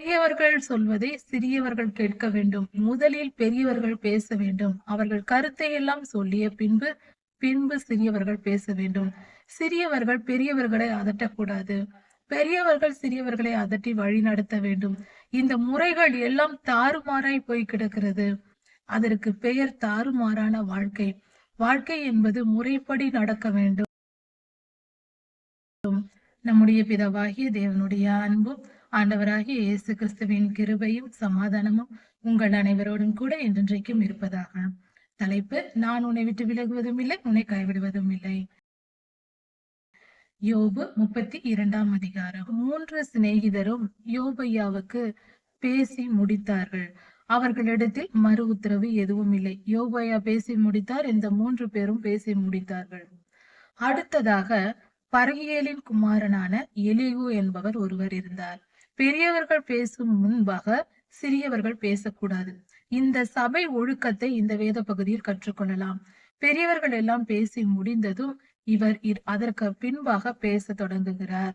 பெரியவர்கள் சொல்வதை சிறியவர்கள் கேட்க வேண்டும். முதலில் பெரியவர்கள் பேச வேண்டும். அவர்கள் கருத்தை எல்லாம் சொல்லிய பின்பு பின்பு சிறியவர்கள் பேச வேண்டும். சிறியவர்கள் பெரியவர்களை அதட்டக்கூடாது. பெரியவர்கள் சிறியவர்களை அதட்டி வழி நடத்த வேண்டும். இந்த முறைகள் எல்லாம் தாறுமாறாய் போய் கிடக்கிறது. அதற்கு பெயர் தாறுமாறான வாழ்க்கை. வாழ்க்கை என்பது முறைப்படி நடக்க வேண்டும். நம்முடைய பிதவாகிய தேவனுடைய அன்பும் ஆண்டவராகிய இயேசு கிறிஸ்துவின் கிருபையும் சமாதானமும் உங்கள் அனைவரோடும் கூட என்றென்றைக்கும் இருப்பதாக. தலைப்பு நான் உன்னை விட்டு விலகுவதும் இல்லை உன்னை கைவிடுவதும் இல்லை. யோபு முப்பத்தி இரண்டாம் அதிகாரம். மூன்று சிநேகிதரும் யோபையாவுக்கு பேசி முடித்தார்கள். அவர்களிடத்தில் மறு உத்தரவு எதுவும் இல்லை. யோபையா பேசி முடித்தார் இந்த மூன்று பேரும் பேசி முடித்தார்கள். அடுத்ததாக பரகியலின் குமாரனான எலிகு என்பவர் ஒருவர் இருந்தார். பெரியவர்கள் பேசும் முன்பாக சிறியவர்கள் பேசக்கூடாது. இந்த சபை ஒழுக்கத்தை இந்த வேத பகுதியில் கற்றுக்கொள்ளலாம். பெரியவர்கள் எல்லாம் பேசி முடிந்ததும் இவர் அதற்கு பின்பாக பேச தொடங்குகிறார்.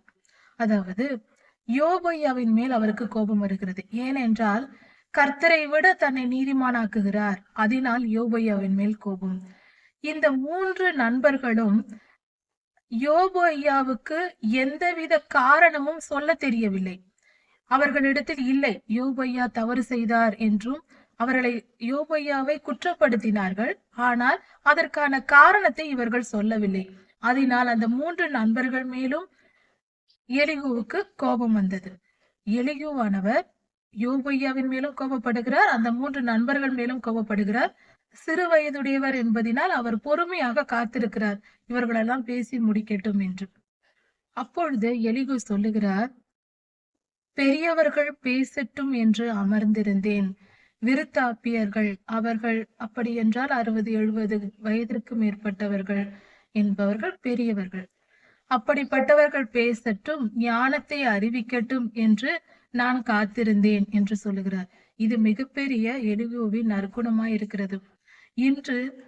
அதாவது யோபையாவின் மேல் அவருக்கு கோபம் வருகிறது. ஏனென்றால் கர்த்தரை விட தன்னை நீதிமானாக்குகிறார். அதனால் யோபையாவின் மேல் கோபம். இந்த மூன்று நண்பர்களும் யோபையாவுக்கு எந்தவித காரணமும் சொல்ல தெரியவில்லை. அவர்களிடத்தில் இல்லை யோபையா தவறு செய்தார் என்றும் அவர்களை யோபையாவை குற்றப்படுத்தினார்கள். ஆனால் அதற்கான காரணத்தை இவர்கள் சொல்லவில்லை. அதனால் அந்த மூன்று நண்பர்கள் மேலும் எலிகுவுக்கு கோபம் வந்தது. எலிகுவானவர் யோபையாவின் மேலும் கோபப்படுகிறார் அந்த மூன்று நண்பர்கள் மேலும் கோபப்படுகிறார். சிறு வயதுடையவர் என்பதினால் அவர் பொறுமையாக காத்திருக்கிறார். இவர்களெல்லாம் பேசி முடிக்கட்டும் என்று. அப்பொழுது எலிகு சொல்லுகிறார் பெரியவர்கள் பேசட்டும் என்று அமர்ந்திருந்தேன். விருத்தாப்பியர்கள் அவர்கள் அப்படி என்றால் அறுபது எழுபது வயதிற்கு மேற்பட்டவர்கள் என்பவர்கள் பெரியவர்கள். அப்படிப்பட்டவர்கள் பேசட்டும் ஞானத்தை அறிவிக்கட்டும் என்று நான் காத்திருந்தேன் என்று சொல்லுகிறார். இது மிகப்பெரிய எலிகுவின் நற்குணமாய் இருக்கிறது. இன்று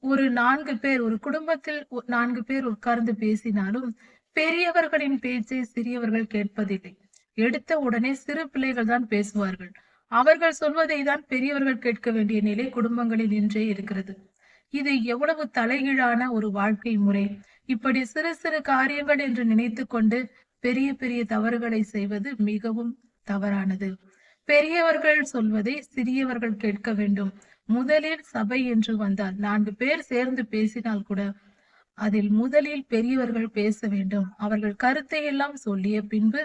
ஒரு நான்கு பேர் ஒரு குடும்பத்தில் ஒ- நான்கு பேர் உட்கார்ந்து பேசினாலும் பெரியவர்களின் பேச்சை சிறியவர்கள் கேட்பதில்லை. எடுத்த உடனே சிறு பிள்ளைகள் தான் பேசுவார்கள். அவர்கள் சொல்வதை தான் பெரியவர்கள் கேட்க வேண்டிய நிலை குடும்பங்களில் இன்றே இருக்கிறது. இது எவ்வளவு தலைகீழான ஒரு வாழ்க்கை முறை. இப்படி சிறு சிறு காரியங்கள் என்று நினைத்து கொண்டு பெரிய பெரிய தவறுகளை செய்வது மிகவும் தவறானது. பெரியவர்கள் சொல்வதை சிறியவர்கள் கேட்க வேண்டும். முதலில் சபை என்று வந்தால் நான்கு பேர் சேர்ந்து பேசினால் கூட அதில் முதலில் பெரியவர்கள் பேச வேண்டும். அவர்கள் கருத்தை எல்லாம் சொல்லிய பின்பு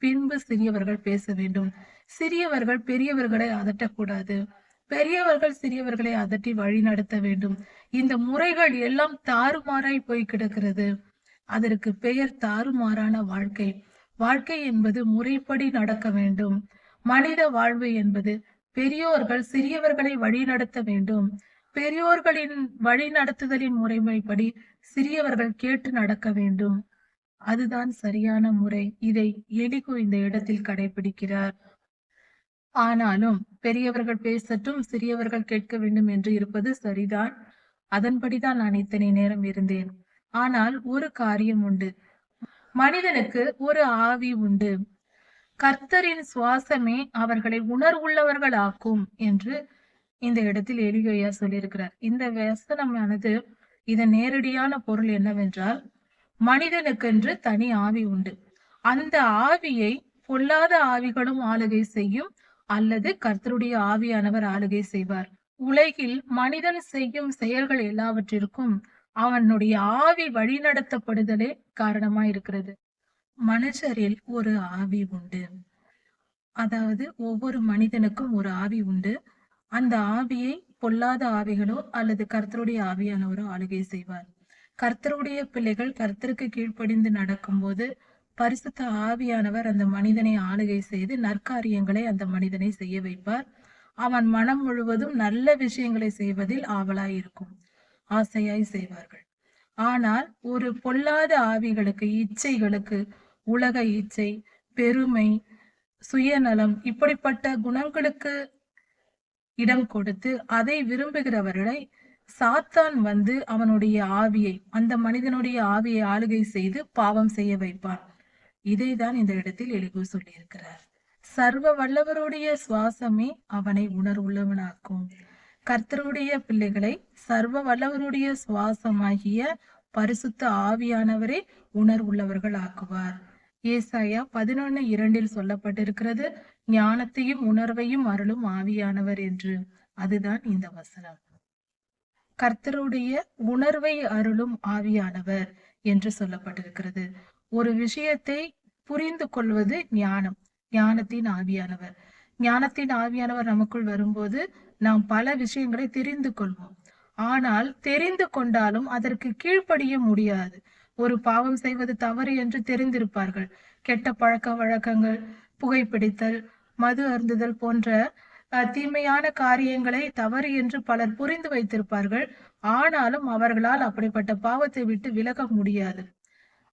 பின்பு சிறியவர்கள் பேச வேண்டும். சிறியவர்கள் பெரியவர்களை அதட்டக்கூடாது. பெரியவர்கள் சிறியவர்களை அதட்டி வழி நடத்த வேண்டும். இந்த முறைகள் எல்லாம் தாறுமாறாய் போய் கிடக்கிறது. அதற்கு பெயர் தாறுமாறான வாழ்க்கை. வாழ்க்கை என்பது முறைப்படி நடக்க வேண்டும். மனித வாழ்வு என்பது பெரியோர்கள் சிறியவர்களை வழி நடத்த வேண்டும். பெரியோர்களின் வழி நடத்துதலின் முறைமைப்படி சிறியவர்கள் கேட்டு நடக்க வேண்டும். அதுதான் சரியான முறை. இதை எலிகோ இந்த இடத்தில் கடைபிடிக்கிறார் ஆனாலும் பெரியவர்கள் பேசட்டும் சிறியவர்கள் கேட்க வேண்டும் என்று இருப்பது சரிதான். அதன்படிதான் நான் இத்தனை நேரம் இருந்தேன். ஆனால் ஒரு காரியம் உண்டு. மனிதனுக்கு ஒரு ஆவி உண்டு. கர்த்தரின் சுவாசமே அவர்களை உணர்வுள்ளவர்கள் ஆக்கும் என்று இந்த இடத்தில் எலிகையா சொல்லியிருக்கிறார். இந்த வசனமானது இதன் நேரடியான பொருள் என்னவென்றால் மனிதனுக்கென்று தனி ஆவி உண்டு. அந்த ஆவியை பொல்லாத ஆவிகளும் ஆளுகை செய்யும் அல்லது கர்த்தருடைய ஆவியானவர் ஆளுகை செய்வார். உலகில் மனிதன் செய்யும் செயல்கள் எல்லாவற்றிற்கும் அவனுடைய ஆவி வழிநடத்தப்படுதலே காரணமா இருக்கிறது மனுஷரில் ஒரு ஆவி உண்டு. அதாவது ஒவ்வொரு மனிதனுக்கும் ஒரு ஆவி உண்டு. அந்த ஆவியை பொல்லாத ஆவிகளோ அல்லது கர்த்தருடைய ஆவியானவரோ ஆளுகை செய்வார். கர்த்தருடைய பிள்ளைகள் கர்த்தருக்கு கீழ்ப்படிந்து நடக்கும்போது பரிசுத்த ஆவியானவர் அந்த மனிதனை ஆளுகை செய்து நற்காரியங்களை அந்த மனிதனை செய்ய வைப்பார். அவன் மனம் முழுவதும் நல்ல விஷயங்களை செய்வதில் ஆவலாய் இருக்கும் ஆசையாய் செய்வார்கள். ஆனால் ஒரு பொல்லாத ஆவிகளுக்கு இச்சைகளுக்கு உலக இச்சை பெருமை சுயநலம் இப்படிப்பட்ட குணங்களுக்கு இடம் கொடுத்து அதை விரும்புகிறவர்களை சாத்தான் வந்து அவனுடைய ஆவியை அந்த மனிதனுடைய ஆவியை ஆளுகை செய்து பாவம் செய்ய வைப்பான். இதைதான் இந்த இடத்தில் எலிகு சொல்லியிருக்கிறார். சர்வ வல்லவருடைய சுவாசமே அவனை உணர்வுள்ளவனாக்கும். கர்த்தருடைய பிள்ளைகளை சர்வ வல்லவருடைய சுவாசமாகிய பரிசுத்த ஆவியானவரே உணர்வுள்ளவர்கள் ஆக்குவார் ஏசாயா பதினொன்னு இரண்டில் சொல்லப்பட்டிருக்கிறது ஞானத்தையும் உணர்வையும் அருளும் ஆவியானவர் என்று. அதுதான் இந்த வசனம். கர்த்தருடைய உணர்வை அருளும் ஆவியானவர் என்று சொல்லப்பட்டிருக்கிறது. ஒரு விஷயத்தை புரிந்து கொள்வது ஞானம் ஞானத்தின் ஆவியானவர். ஞானத்தின் ஆவியானவர் நமக்குள் வரும்போது நாம் பல விஷயங்களை தெரிந்து கொள்வோம். ஆனால் தெரிந்து கொண்டாலும் அதற்கு கீழ்ப்படிய முடியாது. ஒரு பாவம் செய்வது தவறு என்று தெரிந்திருப்பார்கள். கெட்ட பழக்க வழக்கங்கள் புகைப்பிடித்தல் மது அருந்துதல் போன்ற தீமையான காரியங்களை தவறு என்று பலர் புரிந்து வைத்திருப்பார்கள். ஆனாலும் அவர்களால் அப்படிப்பட்ட பாவத்தை விட்டு விலக முடியாது.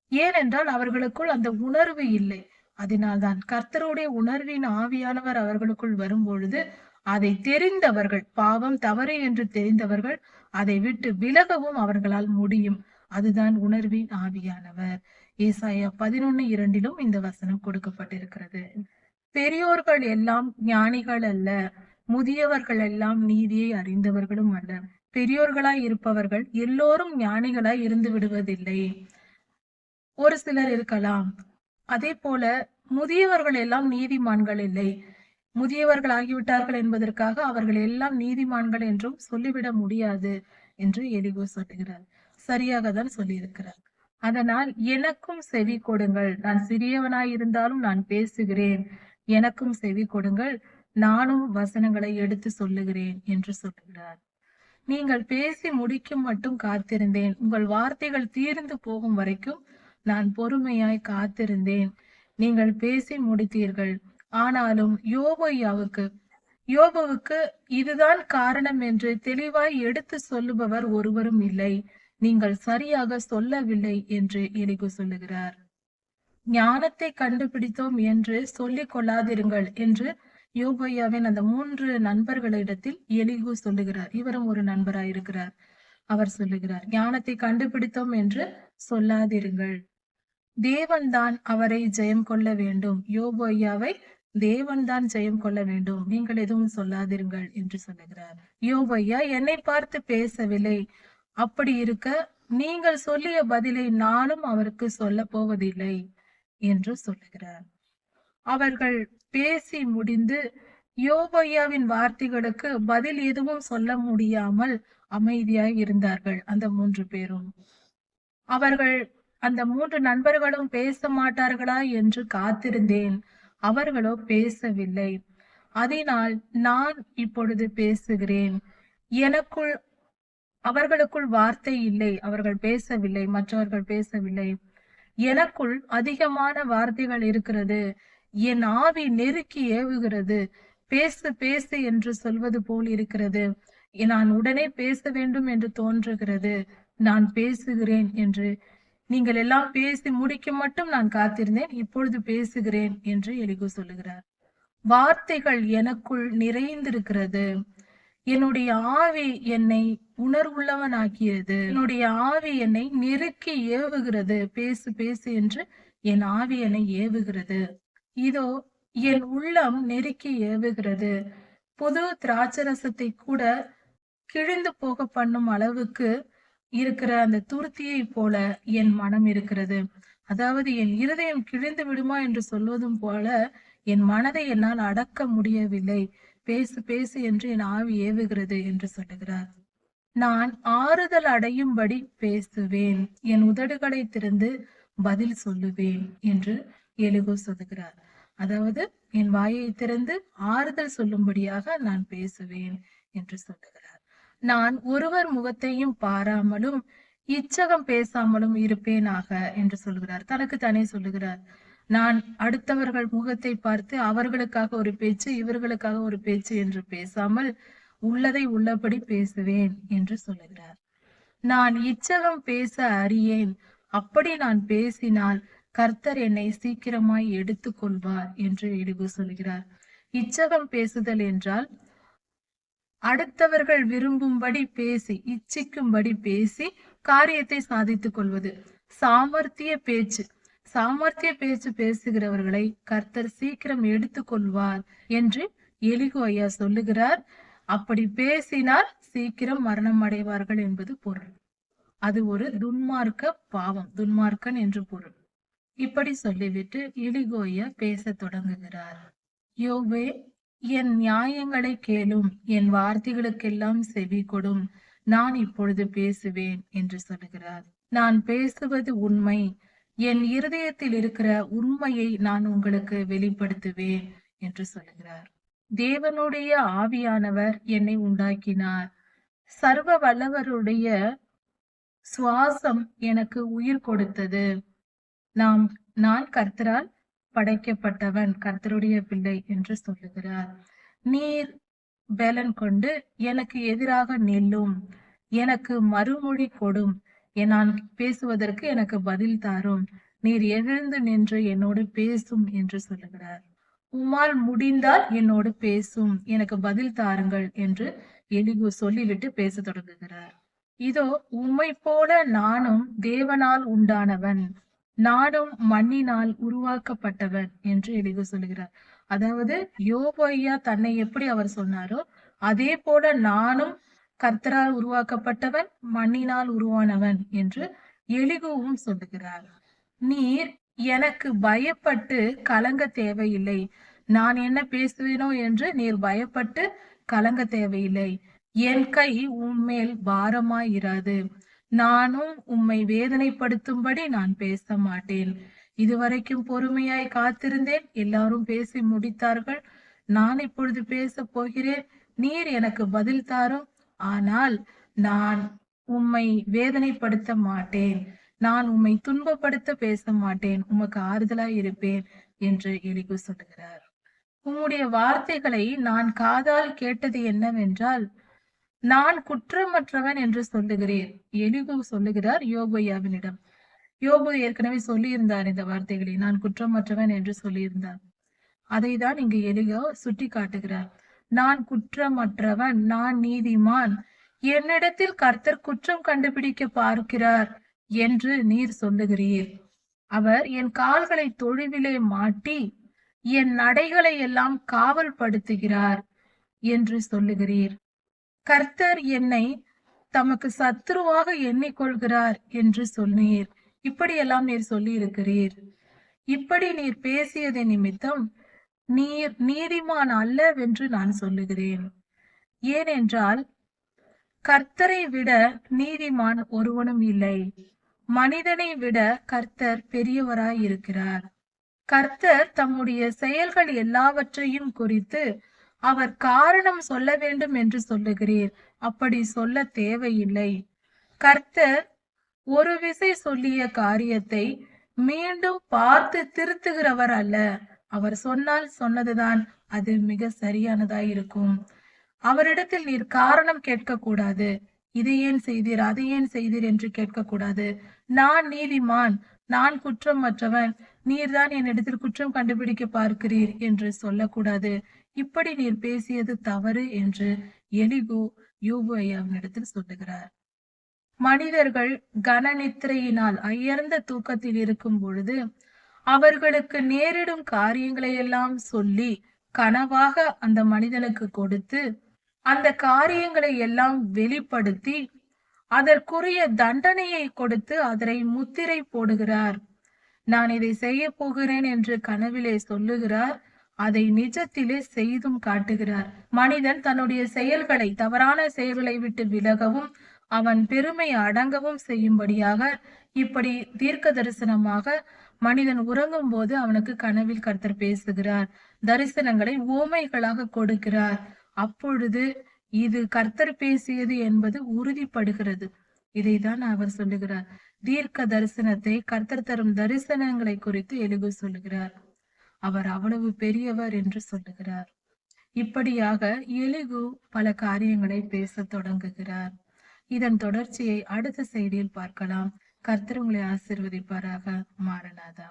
ஏனென்றால் அவர்களுக்குள் அந்த உணர்வு இல்லை. அதனால்தான் கர்த்தருடைய உணர்வின் ஆவியானவர் அவர்களுக்குள் வரும்பொழுது அதை தெரிந்தவர்கள் பாவம் தவறு என்று தெரிந்தவர்கள் அதை விட்டு விலகவும் அவர்களால் முடியும். அதுதான் உணர்வின் ஆவியானவர். ஏசாயா பதினொன்னு இரண்டிலும் இந்த வசனம் கொடுக்கப்பட்டிருக்கிறது. பெரியோர்கள் எல்லாம் ஞானிகள் அல்ல. முதியவர்கள் எல்லாம் நீதியை அறிந்தவர்களும் அல்ல. பெரியோர்களாய் இருப்பவர்கள் எல்லோரும் ஞானிகளாய் இருந்து விடுவதில்லை. ஒரு சிலர் இருக்கலாம். அதே போல முதியவர்கள் எல்லாம் நீதிமான்கள் இல்லை. முதியவர்கள் ஆகிவிட்டார்கள் என்பதற்காக அவர்கள் எல்லாம் நீதிமான்கள் என்றும் சொல்லிவிட முடியாது என்று எலிகோ சொல்லுகிறார். சரியாக தான் சொல்லியிருக்கிறார். அதனால் எனக்கும் செவி கொடுங்கள். நான் சிறியவனாய் இருந்தாலும் நான் பேசுகிறேன். எனக்கும் செவி கொடுங்கள் நானும் வசனங்களை எடுத்து சொல்லுகிறேன் என்று சொல்லுகிறார் நீங்கள் பேசி முடிக்கும் மட்டும் காத்திருந்தேன். உங்கள் வார்த்தைகள் தீர்ந்து போகும் வரைக்கும் நான் பொறுமையாய் காத்திருந்தேன். நீங்கள் பேசி முடித்தீர்கள். ஆனாலும் யோபையாவுக்கு யோபுவுக்கு இதுதான் காரணம் என்று தெளிவாய் எடுத்து சொல்லுபவர் ஒருவரும் இல்லை. நீங்கள் சரியாக சொல்லவில்லை என்று எலிகு சொல்லுகிறார். ஞானத்தை கண்டுபிடித்தோம் என்று சொல்லிக் கொள்ளாதிருங்கள் என்று யோபையாவின் அந்த மூன்று நண்பர்களிடத்தில் எலிகு சொல்லுகிறார். இவரும் ஒரு நண்பராயிருக்கிறார். அவர் சொல்லுகிறார் ஞானத்தை கண்டுபிடித்தோம் என்று சொல்லாதிருங்கள். தேவன்தான் அவரை ஜெயம் கொள்ள வேண்டும். யோபையாவை தேவன்தான் ஜெயம் கொள்ள வேண்டும். நீங்கள் எதுவும் சொல்லாதிருங்கள் என்று சொல்லுகிறார். யோபையா என்னை பார்த்து பேசவில்லை. அப்படி இருக்க நீங்கள் சொல்லிய பதிலை நானும் அவருக்கு சொல்ல போவதில்லை. என்று சொல்லுகிறார். அவர்கள் பேசி முடிந்து யோபையாவின் வார்த்தைகளுக்கு பதில் எதுவும் சொல்ல முடியாமல் அமைதியாய் இருந்தார்கள் அந்த மூன்று பேரும். அவர்கள் அந்த மூன்று நண்பர்களும் பேச மாட்டார்களா என்று காத்திருந்தேன். அவர்களோ பேசவில்லை. அதனால் நான் இப்பொழுது பேசுகிறேன். எனக்குள் அவர்களுக்குள் வார்த்தை இல்லை. அவர்கள் பேசவில்லை. மற்றவர்கள் பேசவில்லை. எனக்குள் அதிகமான வார்த்தைகள் இருக்கிறது. என் ஆவி நெருக்கி ஏவுகிறது. பேசு பேசு என்று சொல்வது போல் இருக்கிறது. நான் உடனே பேச வேண்டும் என்று தோன்றுகிறது. நான் பேசுகிறேன் என்று. நீங்கள் எல்லாம் பேசி முடிக்க மட்டும் நான் காத்திருந்தேன். இப்பொழுது பேசுகிறேன் என்று எலிகு சொல்லுகிறார். வார்த்தைகள் எனக்குள் நிறைந்திருக்கிறது. என்னுடைய ஆவி என்னை உணர்வுள்ளவனாக்கியது. என்னுடைய ஆவி என்னை நெருக்கி ஏவுகிறது. பேசு பேசு என்று என் ஆவி என்னை ஏவுகிறது. இதோ என் உள்ளம் நெருக்கி ஏவுகிறது. புது திராட்சரசத்தை கூட கிழிந்து போக பண்ணும் அளவுக்கு இருக்கிற அந்த துருத்தியை போல என் மனம் இருக்கிறது. அதாவது என் இருதயம் கிழிந்து விடுமா என்று சொல்வதும் போல என் மனதை என்னால் அடக்க முடியவில்லை. பேசு பேசு என்று என் ஆவி ஏவுகிறது என்று சொல்லுகிறார். நான் ஆறுதல் அடையும்படி பேசுவேன் என் உதடுகளை திறந்து பதில் சொல்லுவேன் என்று எலுகு சொல்லுகிறார். அதாவது என் வாயை திறந்து ஆறுதல் சொல்லும்படியாக நான் பேசுவேன் என்று சொல்லுகிறார். நான் ஒருவர் முகத்தையும் பாராமலும் இச்சகம் பேசாமலும் இருப்பேனாக என்று சொல்கிறார் தனக்கு தானே சொல்லுகிறார். நான் அடுத்தவர்கள் முகத்தை பார்த்து அவர்களுக்காக ஒரு பேச்சு இவர்களுக்காக ஒரு பேச்சு என்று பேசாமல் உள்ளதை உள்ளபடி பேசுவேன் என்று சொல்லுகிறார். நான் இச்சகம் பேச அறியேன். அப்படி நான் பேசினால் கர்த்தர் என்னை சீக்கிரமாய் எடுத்துக் கொள்வார் என்று இடுகு சொல்கிறார். இச்சகம் பேசுதல் என்றால் அடுத்தவர்கள் விரும்பும்படி பேசி இச்சிக்கும்படி பேசி காரியத்தை சாதித்துக் கொள்வது. சாமர்த்திய பேச்சு சாமர்த்திய பேச்சு பேசுகிறவர்களை கர்த்தர் சீக்கிரம் எடுத்துக்கொள்வார் என்று எலிகு ஐயா சொல்லுகிறார். அப்படி பேசினால் சீக்கிரம் மரணம் அடைவார்கள் என்பது பொருள். அது ஒரு துன்மார்க்க பாவம் துன்மார்க்கன் என்று பொருள். இப்படி சொல்லிவிட்டு இலிகோய பேச தொடங்குகிறார். யோவே என் நியாயங்களை கேளும் என் வார்த்தைகளுக்கெல்லாம் செவி கொடும் நான் இப்பொழுது பேசுவேன் என்று சொல்லுகிறார். நான் பேசுவது உண்மை என் இருதயத்தில் இருக்கிற உண்மையை நான் உங்களுக்கு வெளிப்படுத்துவேன் என்று சொல்லுகிறார். தேவனுடைய ஆவியானவர் என்னை உண்டாக்கினார். சர்வ வல்லவருடைய சுவாசம் எனக்கு உயிர் கொடுத்தது. நாம் நான் கர்த்தரால் படைக்கப்பட்டவன் கர்த்தருடைய பிள்ளை என்று சொல்லுகிறார். நீர் பலன் கொண்டு எனக்கு எதிராக நில்லும் எனக்கு மறுமொழி கொடும் நான் பேசுவதற்கு எனக்கு பதில் தாரும். நீர் எழுந்து நின்று என்னோடு பேசும் என்று சொல்லுகிறார். உமால் முடிந்தால் என்னோடு பேசும். எனக்கு பதில் தாருங்கள் என்று எலிகு சொல்லிவிட்டு பேச தொடங்குகிறார். இதோ உம்மை போல நானும் தேவனால் உண்டானவன். நானும் மண்ணினால் உருவாக்கப்பட்டவன் என்று எலிகு சொல்லுகிறார். அதாவது யோபையா தன்னை எப்படி அவர் சொன்னாரோ அதே போல நானும் கர்த்தரால் உருவாக்கப்பட்டவன் மண்ணினால் உருவானவன் என்று எலிகுவும் சொல்லுகிறார். நீர் எனக்கு பயப்பட்டு கலங்க தேவையில்லை. நான் என்ன பேசுவேனோ என்று நீர் பயப்பட்டு கலங்க தேவையில்லை. என் கை உண்மேல் பாரமாயிராது. நானும் உம்மை வேதனைப்படுத்தும்படி நான் பேச மாட்டேன். இதுவரைக்கும் பொறுமையாய் காத்திருந்தேன். எல்லாரும் பேசி முடித்தார்கள். நான் இப்பொழுது பேச போகிறேன். நீர் எனக்கு பதில் தாரும். ஆனால் நான் உம்மை வேதனைப்படுத்த மாட்டேன். நான் உம்மை துன்பப்படுத்த பேச மாட்டேன். உமக்கு ஆறுதலாய் இருப்பேன் என்று எலிகு சொல்லுகிறார். உம்முடைய வார்த்தைகளை நான் காதால் கேட்டது என்னவென்றால் நான் குற்றமற்றவன் என்று சொல்லுகிறேன். எலிகு சொல்லுகிறார் யோபையாவினிடம் யோபு ஏற்கனவே சொல்லியிருந்தார் இந்த வார்த்தைகளை. நான் குற்றமற்றவன் என்று சொல்லியிருந்தார். அதை தான் இங்கு எலிகோ சுட்டி காட்டுகிறார் நான் குற்றமற்றவன் நான் நீதிமான். என்னிடத்தில் கர்த்தர் குற்றம் கண்டுபிடிக்க பார்க்கிறார் என்று நீர் சொல்லுகிறீர். அவர் என் கால்களை தொழுவிலே மாட்டி என் நடைகளை எல்லாம் காவல் படுத்துகிறார் என்று சொல்லுகிறீர். கர்த்தர் என்னை தமக்கு சத்துருவாக எண்ணிக்கொள்கிறார் என்று சொன்னீர். இப்படியெல்லாம் நீர் சொல்லி இருக்கிறீர் இப்படி நீர் பேசியதை நிமித்தம் நீர் நீதிமான் அல்லவென்று நான் சொல்லுகிறேன். ஏனென்றால் கர்த்தரை விட நீதிமான் ஒருவனும் இல்லை. மனிதனை விட கர்த்தர் பெரியவராய் இருக்கிறார். கர்த்தர் தம்முடைய செயல்கள் எல்லாவற்றையும் குறித்து அவர் காரணம் சொல்ல வேண்டும் என்று சொல்லுகிறீர். அப்படி சொல்ல தேவையில்லை. கர்த்தர் ஒரு விசை சொல்லிய காரியத்தை மீண்டும் பார்த்து திருத்துகிறவர் அல்ல. அவர் சொன்னால் சொன்னதுதான் அது மிக சரியானதாய் இருக்கும் அவரிடத்தில் நீர் காரணம் கேட்கக்கூடாது. இதை ஏன் செய்தீர் அதை ஏன் செய்தீர் என்று கேட்கக்கூடாது. நான் நீதிமான் நான் குற்றம் மற்றவன். நீர்தான் என்னிடத்தில் குற்றம் கண்டுபிடிக்க பார்க்கிறீர் என்று சொல்லக்கூடாது. இப்படி நீர் பேசியது தவறு என்று எலிகு யூபு ஐயாவினிடத்தில் சொல்லுகிறார். மனிதர்கள் கனநித்திரையினால் அயர்ந்த தூக்கத்தில் இருக்கும் பொழுது அவர்களுக்கு நேரிடும் காரியங்களை எல்லாம் சொல்லி கனவாக அந்த மனிதனுக்கு கொடுத்து அந்த காரியங்களை எல்லாம் வெளிப்படுத்தி அதற்குரிய தண்டனையை கொடுத்து அதனை முத்திரை போடுகிறார். நான் இதை செய்ய போகிறேன் என்று கனவிலே சொல்லுகிறார். அதை நிஜத்திலே செய்தும் காட்டுகிறார். மனிதன் தன்னுடைய செயல்களை தவறான செயல்களை விட்டு விலகவும் அவன் பெருமை அடங்கவும் செய்யும்படியாக இப்படி தீர்க்க தரிசனமாக மனிதன் உறங்கும் போது அவனுக்கு கனவில் கர்த்தர் பேசுகிறார். தரிசனங்களை ஓமைகளாக கொடுக்கிறார். அப்பொழுது இது கர்த்தர் பேசியது என்பது உறுதிப்படுகிறது. இதைதான் அவர் சொல்லுகிறார். தீர்க்க தரிசனத்தை கர்த்தர் தரும் தரிசனங்களை குறித்து எலுகு சொல்லுகிறார். அவர் அவ்வளவு பெரியவர் என்று சொல்லுகிறார். இப்படியாக எலிகு பல காரியங்களை பேசத் தொடங்குகிறார். இதன் தொடர்ச்சியை அடுத்த செய்தியில் பார்க்கலாம். கர்த்தர் உங்களை ஆசிர்வதிப்பாராக மாறனாதா